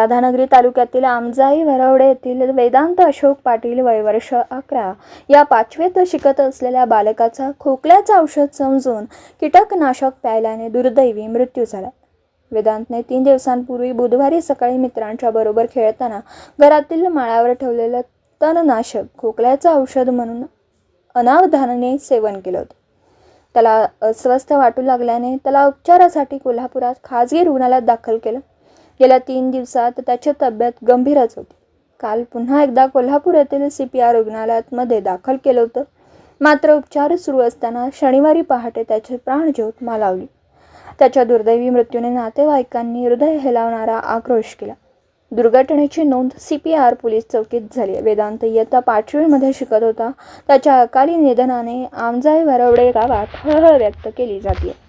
राधानगरी तालुक्यातील आमजाई वरवडे येथील वेदांत अशोक पाटील वय वर्ष अकरा या पाचवेत शिकत असलेल्या बालकाचा खोकल्याचं औषध समजून कीटकनाशक प्यायल्याने दुर्दैवी मृत्यू झाला. वेदांतने तीन दिवसांपूर्वी बुधवारी सकाळी मित्रांच्या बरोबर खेळताना घरातील माळावर ठेवलेलं तणनाशक खोकल्याचं औषध म्हणून अनावधानाने सेवन केलं होतं. त्याला अस्वस्थ वाटू लागल्याने त्याला उपचारासाठी कोल्हापुरात खाजगी रुग्णालयात दाखल केलं. गेल्या तीन दिवसात त्याची तब्येत गंभीरच होती. काल पुन्हा एकदा कोल्हापूर येथील सी पी आर रुग्णालयातमध्ये दाखल केलं होतं. मात्र उपचार सुरू असताना शनिवारी पहाटे त्याचे प्राणज्योत मालावली. त्याच्या दुर्दैवी मृत्यूने नातेवाईकांनी हृदय हेलावणारा आक्रोश केला. दुर्घटनेची नोंद सी पी आर पोलीस चौकीत झाली. वेदांत इयत्ता पाचवीमध्ये शिकत होता. त्याच्या अकाली निधनाने आमजाई वरवडे गावात हळहळ व्यक्त केली जाते